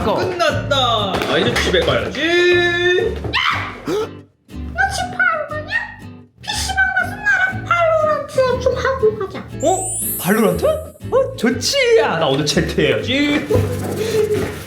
아이고. 끝났다. 아, 이제 집에 가야지. 너집 하러 가냐? PC방 가서 나랑 발로란트 좀 하고 가자. 어? 발로란트? 어, 좋지. 야, 나 오늘 채트해야지.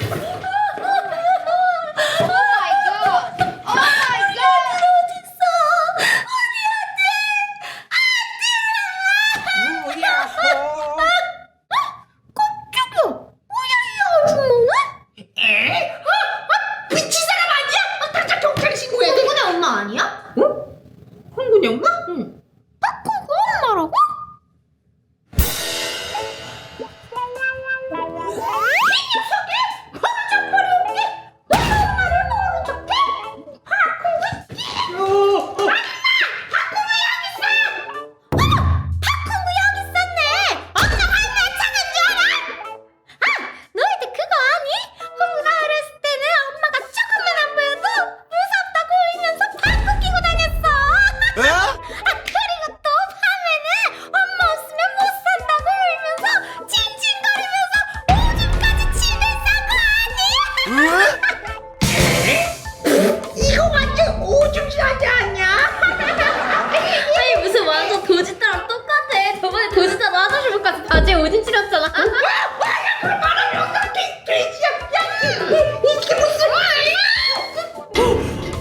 이게 무슨 말이야?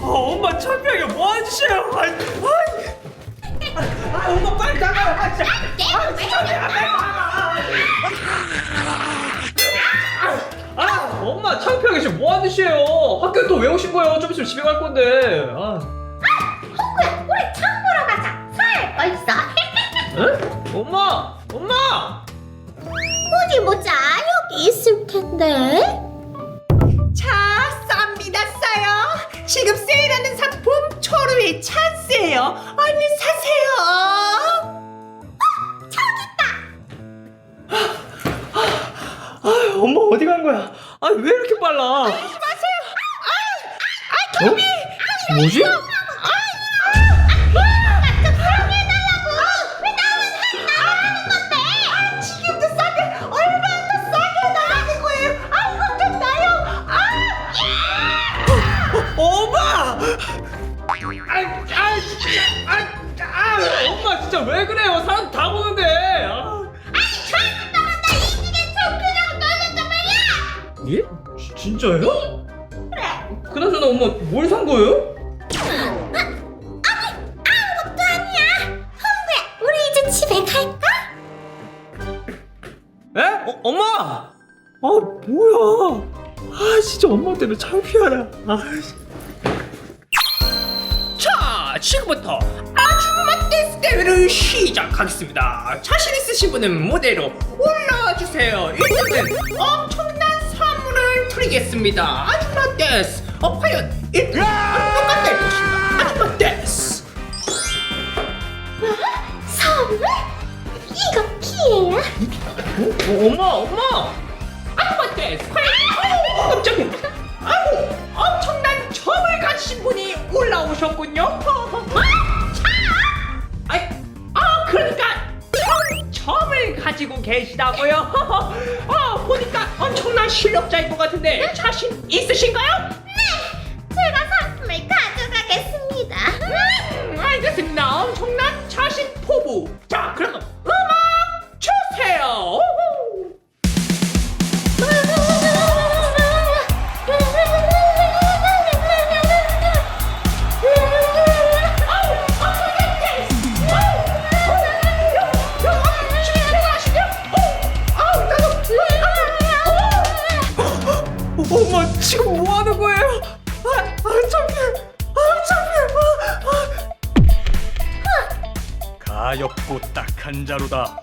아, 엄마 창피하게 뭐 하는? 아, 아, 아, 엄마 빨리 나가. 아, 진짜. 아, 진짜 내가 나가. 아, 엄마 창피하게 지금 뭐 하는 짓이에요? 학교 또 왜 오신 거예요? 좀 있으면 집에 갈 건데. 아, 홍구야, 우리 장 보러 가자. 거 있어. 에? 엄마, 엄마. 어디 보자. 여기 있을 텐데. 지금 세일하는 상품 초루의 찬스예요. 얼른 사세요. 아, 엄마 어디 간 거야? 아, 왜 이렇게 빨라? 마세요. 어? 뭐지? 아, 엄마 진짜 왜 그래요? 사람 다 보는데. 아. 예? 지- 진짜예요? 그래. 그나저나 엄마 뭘 산 거예요? 아무것도 아니야. 홍구야, 우리 이제 집에 갈까? 에? 어, 엄마! 아 뭐야? 아 진짜 엄마 때문에 창피하다. 아. 자 지금부터 대회를 시작하겠습니다. 자신 있으신 분은 무대로 올라와 주세요. 1등은 엄청난 선물을 드리겠습니다. 아줌마 댄스. 어 과연 1등 누가 될 것인가? 아줌마 댄스. 선물? 이거 기회야. 어, 엄마 엄마 아줌마 댄스 아우 깜짝이야 아우 엄청난 점을 가지신 분이 올라오셨군요 가지고 계시다고요 아 보니까 엄청난 실력자인 것 같은데 자신 있으신가요? 제가 상품을 가져가겠습니다. 음, 알겠습니다 엄청난 자신 포부 자 그럼 지금 뭐 하는 거예요? 아, 아 창피해. 아 창피해. 아, 가엾고 딱한 자루다.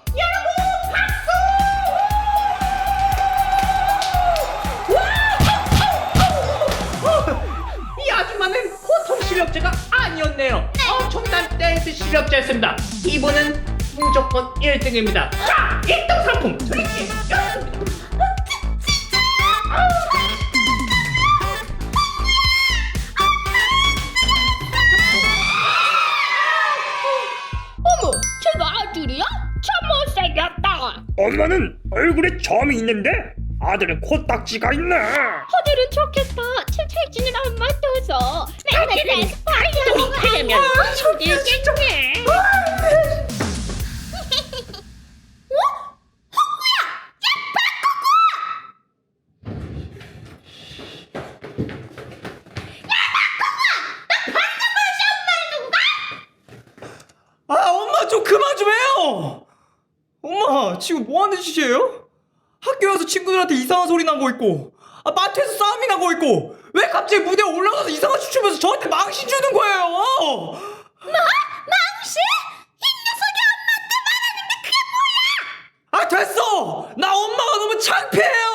이 아줌마는 보통 실력자가 아니었네요. 엄청난 댄스 실력자였습니다. 이분은 무조건 1등입니다. 자, 1등 상품 드릴게요. 얼굴에 점이 있는데 아들은 코딱지가 있네. 아들은 지금 뭐 하는 짓이에요? 학교에 와서 친구들한테 이상한 소리 나고 있고 아 마트에서 싸움이 나고 있고 왜 갑자기 무대에 올라가서 이상한 춤 추면서 저한테 망신 주는 거예요 망신? 이 녀석이 엄마한테 말하는 게 그게 뭐야? 아 됐어 나 엄마가 너무 창피해요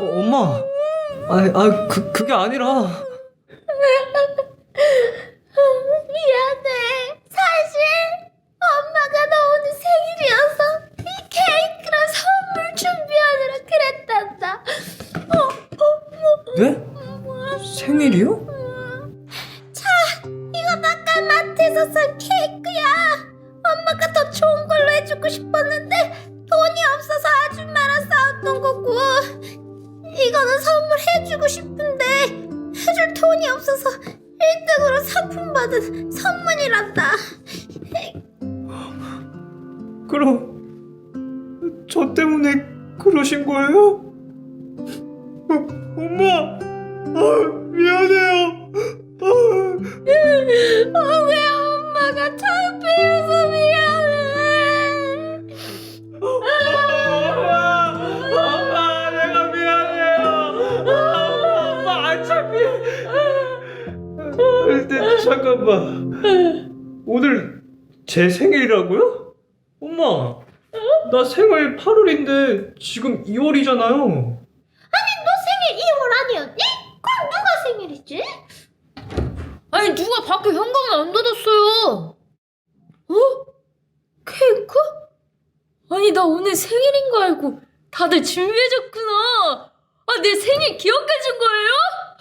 어, 엄마 아, 아 그, 그게 아니라 미안해. 사실 엄마가 너 오늘 생일이어서 이 케이크랑 선물 준비하느라 그랬단다. 어, 어, 뭐, 네? 생일이요? 자, 이거 아까 마트에서 산 케이크야. 엄마가 더 좋은 걸로 해주고 싶었는데 돈이 없어서 아줌마랑 싸웠던 거고 이거는 선물해주고 싶은데 해줄 돈이 없어서 1등으로 상품 받은 선물이란다. 그럼 저 때문에 그러신 거예요? 어, 엄마 아, 미안해 잠깐만. 오늘 제 생일이라고요? 엄마, 나 생일 8월인데 지금 2월이잖아요. 아니 너 생일 2월 아니었니? 그럼 누가 생일이지? 아니 누가 밖에 현관을 안 닫았어요? 어? 케이크? 아니 나 오늘 생일인 거 알고 다들 준비해줬구나. 아 내 생일 기억해준 거예요?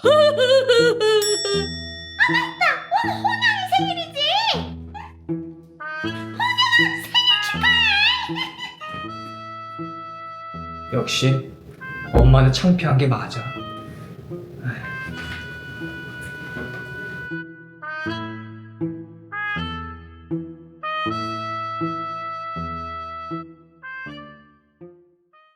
역시 엄마는 창피한 게 맞아.